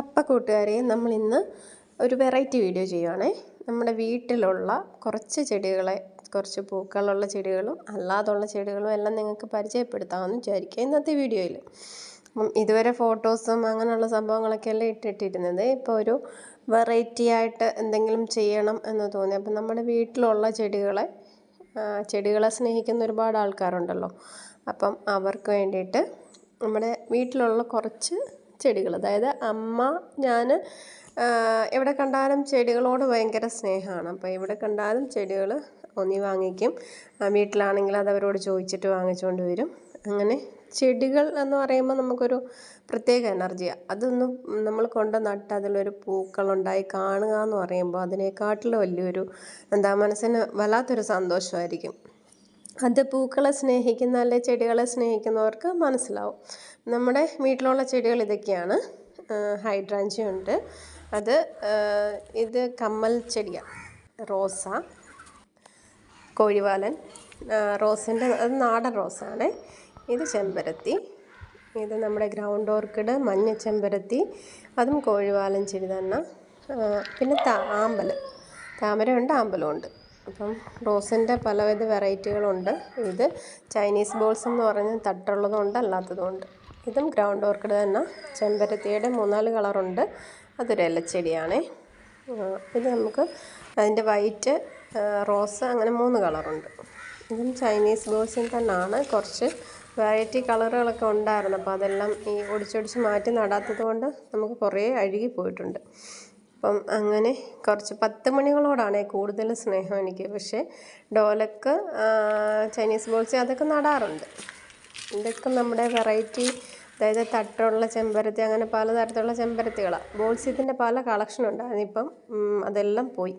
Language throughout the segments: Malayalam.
അപ്പ കൂട്ടുകാരെ നമ്മൾ ഇന്ന് ഒരു വെറൈറ്റി വീഡിയോ ചെയ്യുവാണേ. നമ്മുടെ വീട്ടിലുള്ള കുറച്ച് ചെടികളെ കുറച്ച് പൂക്കളുള്ള ചെടികളും അല്ലാതുള്ള ചെടികളും എല്ലാം നിങ്ങൾക്ക് പരിചയപ്പെടുത്താമെന്ന് വിചാരിക്കുക ഇന്നത്തെ വീഡിയോയിൽ അപ്പം ഇതുവരെ ഫോട്ടോസും അങ്ങനെയുള്ള സംഭവങ്ങളൊക്കെ അല്ലേ ഇട്ടിട്ടിരുന്നത്. ഇപ്പോൾ ഒരു വെറൈറ്റി ആയിട്ട് എന്തെങ്കിലും ചെയ്യണം എന്ന് തോന്നി. അപ്പം നമ്മുടെ വീട്ടിലുള്ള ചെടികളെ ചെടികളെ സ്നേഹിക്കുന്ന ഒരുപാട് ആൾക്കാരുണ്ടല്ലോ. അപ്പം അവർക്ക് വേണ്ടിയിട്ട് നമ്മുടെ വീട്ടിലുള്ള കുറച്ച് ചെടികൾ. അതായത് അമ്മ ഞാൻ എവിടെ കണ്ടാലും ചെടികളോട് ഭയങ്കര സ്നേഹമാണ്. അപ്പോൾ എവിടെ കണ്ടാലും ചെടികൾ ഒന്നി വാങ്ങിക്കും. വീട്ടിലാണെങ്കിൽ അത് അവരോട് ചോദിച്ചിട്ട് വാങ്ങിച്ചുകൊണ്ട് വരും. അങ്ങനെ ചെടികൾ എന്ന് പറയുമ്പോൾ നമുക്കൊരു പ്രത്യേക എനർജിയാണ് അതൊന്നും നമ്മൾ കൊണ്ട് നട്ട് അതിലൊരു പൂക്കളുണ്ടായി കാണുക എന്ന് പറയുമ്പോൾ അതിനെക്കാട്ടിലും വലിയൊരു എന്താ മനസ്സിന് വല്ലാത്തൊരു സന്തോഷമായിരിക്കും. അത് പൂക്കളെ സ്നേഹിക്കുന്ന അല്ലെ ചെടികളെ സ്നേഹിക്കുന്നവർക്ക് മനസ്സിലാവും. നമ്മുടെ വീട്ടിലുള്ള ചെടികൾ ഇതൊക്കെയാണ്. ഹൈഡ്രാഞ്ചി ഉണ്ട്. അത് ഇത് കമ്മൽ ചെടിയാണ് റോസ. കോഴിവാലൻ. റോസിന്റെ അത് നാടൻ റോസാണ്. ഇത് ചെമ്പരത്തി. ഇത് നമ്മുടെ ഗ്രൗണ്ട് ഓർക്കിഡ് മഞ്ഞ ചെമ്പരത്തി. അതും കോഴിവാലൻ ചെടി തന്നെ. പിന്നെ ആമ്പൽ താമരയുണ്ട് ആമ്പലുമുണ്ട് അപ്പം റോസിന്റെ പലവിധ വെറൈറ്റികളുണ്ട്. ഇത് ചൈനീസ് ബോൾസ് എന്ന് പറഞ്ഞ് തട്ടുള്ളതുണ്ട് അല്ലാത്തതുമുണ്ട് ഇതും ഗ്രൗണ്ട് ഓർക്കിഡ് തന്നെ. ചെമ്പരത്തിയുടെ മൂന്നാൽ കളറുണ്ട്. അതൊരു ഇലച്ചെടിയാണേ. ഇത് നമുക്ക് അതിന്റെ വൈറ്റ് റോസ് അങ്ങനെ മൂന്ന് കളറുണ്ട്. ഇതും ചൈനീസ് ബോൾസിൽ തന്നെയാണ്. കുറച്ച് വെറൈറ്റി കളറുകളൊക്കെ ഉണ്ടായിരുന്നു. അപ്പോൾ അതെല്ലാം ഈ ഒടിച്ചൊടിച്ച് മാറ്റി നടാത്തത് കൊണ്ട് നമുക്ക് കുറേ അഴുകി പോയിട്ടുണ്ട്. അപ്പം അങ്ങനെ കുറച്ച് പത്ത് മണികളോടാണ് കൂടുതൽ സ്നേഹം എനിക്ക്. പക്ഷേ ഡോലക്ക് ചൈനീസ് ബോൾസി അതൊക്കെ നടാറുണ്ട്. ഇതൊക്കെ നമ്മുടെ വെറൈറ്റി അതായത് തട്ടുള്ള ചെമ്പരത്തി അങ്ങനെ പലതരത്തിലുള്ള ചെമ്പരത്തികളാണ് ബോൾസ്യത്തിന്റെ പല കളക്ഷനുണ്ട് അതിപ്പം അതെല്ലാം പോയി.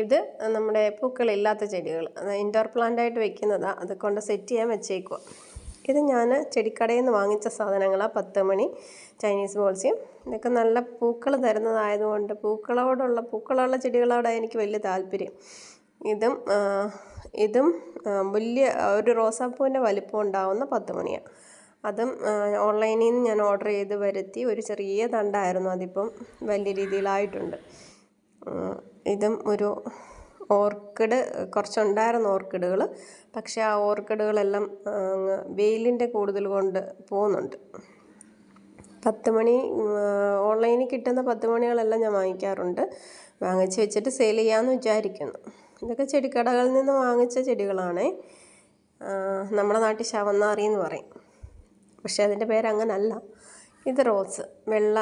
ഇത് നമ്മുടെ പൂക്കളില്ലാത്ത ചെടികൾ ഇൻഡോർ പ്ലാന്റ് ആയിട്ട് വെക്കുന്നതാണ് അതുകൊണ്ട് സെറ്റ് ചെയ്യാൻ വെച്ചേക്കുക ഇത് ഞാൻ ചെടിക്കടയിൽ നിന്ന് വാങ്ങിച്ച സാധനങ്ങളാണ് പത്ത് മണി ചൈനീസ് ബോൾസ്യം. ഇതൊക്കെ നല്ല പൂക്കൾ തരുന്നതായതുകൊണ്ട് പൂക്കളോടുള്ള പൂക്കളുള്ള ചെടികളോടാണ് എനിക്ക് വലിയ താല്പര്യം. ഇതും ഇതും വലിയ ഒരു റോസാപ്പൂവിന്റെ വലിപ്പം ഉണ്ടാവുന്ന പത്ത് മണിയാണ് അതും ഓൺലൈനിൽ നിന്ന് ഞാൻ ഓർഡർ ചെയ്ത് വരുത്തി. ഒരു ചെറിയ തണ്ടായിരുന്നു. അതിപ്പം വലിയ രീതിയിലായിട്ടുണ്ട്. ഇതും ഒരു ഓർക്കിഡ് കുറച്ചുണ്ടായിരുന്നു ഓർക്കിഡുകൾ പക്ഷേ ആ ഓർക്കിഡുകളെല്ലാം വെയിലിന്റെ കൂടുതൽ കൊണ്ട് പോകുന്നുണ്ട്. പത്ത് മണി ഓൺലൈനിൽ കിട്ടുന്ന പത്ത് മണികളെല്ലാം ഞാൻ വാങ്ങിക്കാറുണ്ട്. വാങ്ങിച്ച് വെച്ചിട്ട് സെയിൽ ചെയ്യാമെന്ന് വിചാരിക്കുന്നു. ഇതൊക്കെ ചെടിക്കടകളിൽ നിന്ന് വാങ്ങിച്ച ചെടികളാണ്. നമ്മുടെ നാട്ടിൽ ശവന്നാറി എന്ന് പറയും. പക്ഷേ അതിന്റെ പേര് അങ്ങനല്ല ഇത് റോസ് വെള്ള